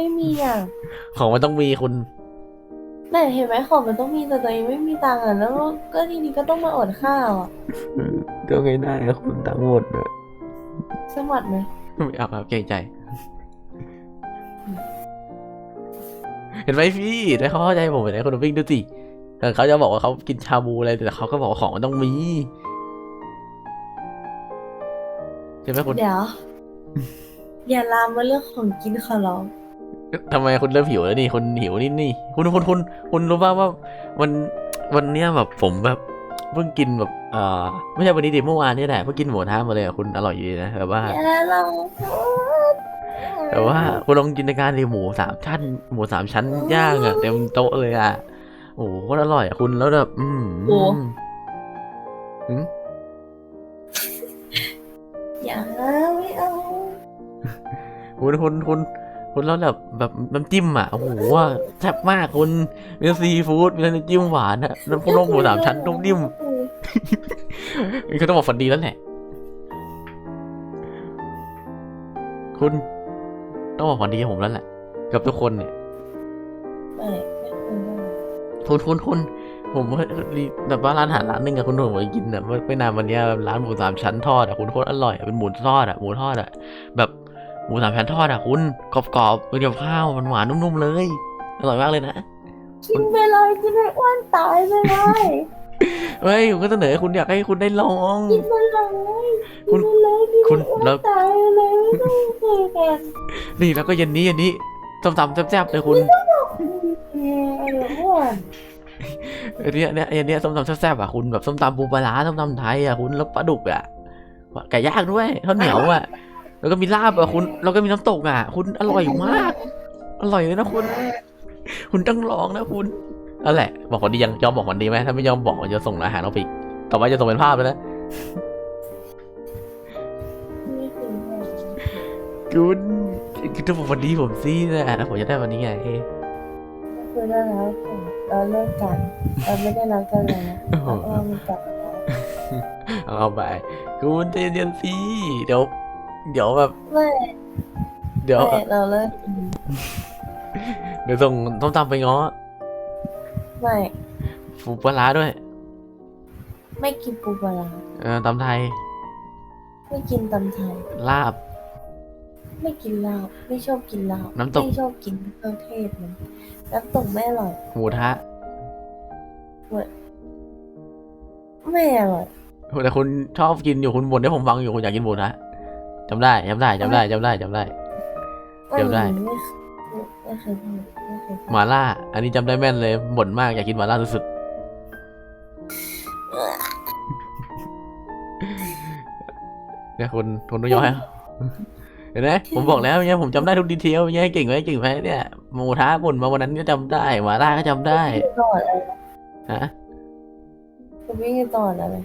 ไม่มีอะ ของมันต้องมีคุณแต่เห็นไหมของมันต้องมีแต่ตัวเองไม่มีตังค์อะแล้วก็ทีนี้ก็ต้องมาอดข้าวอะก็ไงได้อะคุณตังค์หมดอะสมัครไหมไม่เอาครับเกรงใจ เห็นไหมพี่แต่เขาเข้าใจผมเห็นไหมคุณวิ่งดูสิแต่เขาจะบอกว่าเขากินชาบูอะไรแต่เขาก็บอกว่าของมันต้องมีใช่ไหมคุณเดี๋ยวอย่าลามมาเรื่องของกินขอร้อง ทำไมคุณเริ่มหิวแล้วนี่คุณหิวนี่นี่คุณคุณคุณคุณรู้ป่าวว่าวันวันเนี้ยแบบผมแบบเพิ่งกินแบบเอ่อไม่ใช่วันนี้ดิเมื่อวานนี่แหละเพิ่งกินหมูท้ามาเลยอะคุณอร่อยอยู่ดีนะแบบว่าอย่าลองแต่ว่าคุณลองจินตนาการดิหมูสามชั้น หมูสามชั้นย่างอะเต็มโต๊ะเลยอะโอ้โหโคตรอร่อยอะคุณแล้วแบบอืมอืมอย่าไม่เอาคุณคุณคุณ คุณแล้วแบบแบบน้ำจิ้มอะโอ้โหว่าแซ่บมากคุณมีซีฟู้ดมีน้ำจิ้มหวานอะน้ำพุน้ำหมูสามชั้นนุ่มนิ่มเขาต้องบอกฝันดีแล้วแหละ คุณต้องบอกฝันดีกับผมแล้วแหละ กับทุกคนเนี่ยไม่ไม่ควรได้คุณคุณคุณผมว่าแบบว่าร้านอาหารร้านหนึงอะคุณผมไปกินอะเมื่อไม่นานวันเนี้ยร้านหมูสามชั้นทอดอะคุณโคตรอร่อยอะเป็นหมูทอดอะหมูทอดอะแบบ หมูสามชั้นทอดอะคุณกรอบๆเป็นกับข้าวมันหวานๆนุ่มๆเลยอร่อยมากเลยนะกินไปเลยกินไปอ้วนตายไปเลยเฮ้ยผมก็เสนอให้คุณอยากให้คุณได้ลองกินไปเลยคุกิณนไปเลยกินคุณไปอ้วนแล้วตายไปเลยไม่ต้องคุยกันนี่แล้วก็เย็นนี้เย็นนี้ส้มตำแซ่บๆเลยคุณเออเดี๋ยวอ้วนเนี้ยเนี้ยเย็นเนี้ยส้มตำแซ่บๆอะคุณแบบส้มตำปูปลาร้าส้มตำไทยอะคุณแล้วปลาดุกอะไก่ย่างด้วยข้าวเหนียวอะ แล้วก็มีลาบอะคุณแล้วก็มีน้ำตกอะคุณอร่อยมาก อร่อยเลยนะคุณ คุณต้องลองนะคุณนั่นแหละ บอกคนดียังยอมบอกคนดีไหมถ้าไม่ยอมบอกจะส่งอาหารเอาไปอีกต่อไปจะส่งเป็นภาพเลยนะไม่เคยได้คุณคือถ้าบอกวันดีผมสินะแล้วผมจะได้วันนี้ไงไม่เคยได้แล้วเราเลิกกันเราไม่ได้รักกันเลยนะเราเอามันกลับมาเอาไปคุณใจเย็นๆสิเดี๋ยว เดี๋ยวแบบ ไม่เดี๋ยว ไม่เราเลิกกันเดี๋ยวส่งต้มตำไปง้อไม่ฟูปลาร้าด้วย ไม่กินปูปลาร้าเออตำไทย ไม่กินตำไทย ลาบ ไม่กินเหล้าไม่ชอบกินเหล้าน้ำตก ไม่ชอบกินเครื่องเทศมันน้ำตกไม่อร่อยหมูทะไม่อร่อย แต่คุณชอบกินอยู่คุณบ่นให้ผมฟังอยู่คุณอยากกินหมูทะ จำได้จำได้จำได้จำได้จำได้ เดี๋ยวได้ ไม่เคยไม่เคยพูดไม่เคยหมาล่า อันนี้จำได้แม่นเลยบ่นมากอยากกินหมาล่าสุดๆเนี่ยคุณคุณต้องยอมให้เห็นไหมผมบอกแล้วเนี่ยผมจำได้ทุกดีเทลเนี่ยเก่งไหมเก่งไหมเนี่ยหมูทะบ่นมาวันนั้นก็จำได้หมาล่าก็จำได้ต่ออะไรฮะคุณวิ่งต่ออะไร